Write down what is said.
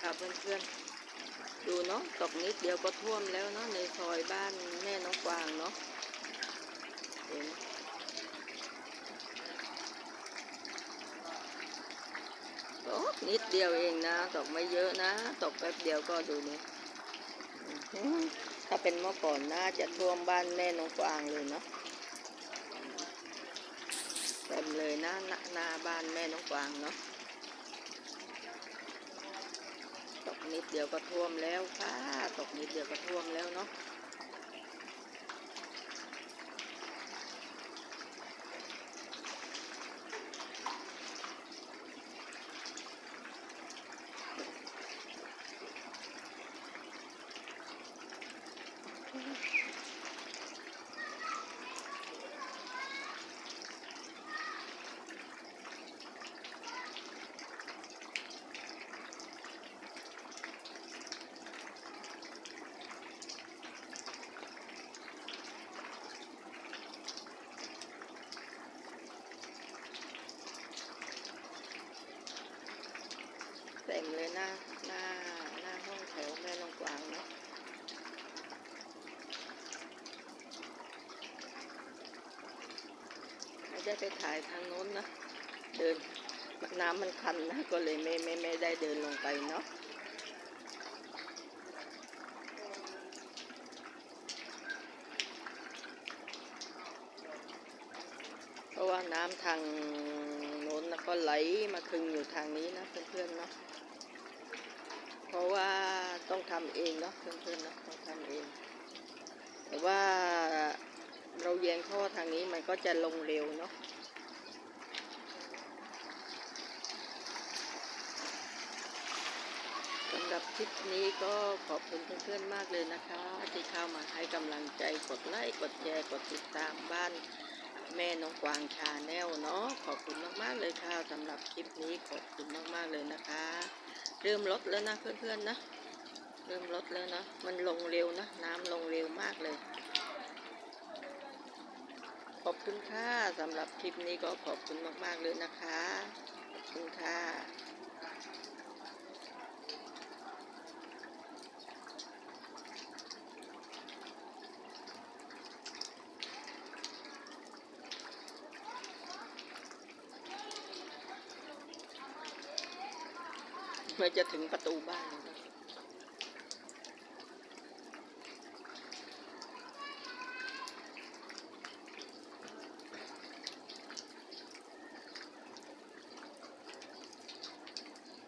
ค่ะเพื่อนๆ ดูเนาะตกนิดเดียวก็ท่วมแล้วเนาะในซอยบ้านแม่น้องกวางเนาะเห็นตกนิดเดียวเองนะ ตกไม่เยอะนะ ตกแป๊บเดียวก็ดูนี่ถ้าเป็นเมื่อก่อนน่าจะท่วมบ้านแม่น้องกวางเลยเนาะเต็มเลยนะหน้าหน้าบ้านแม่น้องกวางเนาะ ตกนิดเดียวก็ท่วมแล้วค่ะ ตกนิดเดียวก็ท่วมแล้วเนาะ เต็มเลยหน้าหน้าหน้าห้องแถวแม่ลงกวางเนาะไม่ได้ไปถ่ายทางโน้นนะ เดินน้ำมันคันนะ ก็เลยไม่ไม่ไม่ได้เดินลงไปเนาะเพราะว่าน้ำทาง น้นนะก็ไหลมาคึงอยู่ทางนี้นะเพื่อนๆเนาะเพราะว่าต้องทำเองเนาะเพื่อนๆเนาะต้องทำเอง แต่ว่าเราแยงท่อทางนี้มันก็จะลงเร็วเนาะสำหรับคลิปนี้ก็ขอบคุณเพื่อนๆมากเลยนะคะ ที่เข้ามาให้กำลังใจกดไลค์กดแชร์กดติดตามบ้าน น้องกวางชาแนลเนาะขอบคุณมากๆเลยค่ะสำหรับคลิปนี้ขอบคุณมากๆเลยนะคะ เริ่มลดแล้วนะเพื่อนๆนะเริ่มลดแล้วนะมันลงเร็วนะ น้ำลงเร็วมากเลย ขอบคุณค่ะสำหรับคลิปนี้ก็ขอบคุณมากๆเลยนะคะขอบคุณค่ะ เมื่อจะถึงประตูบ้าน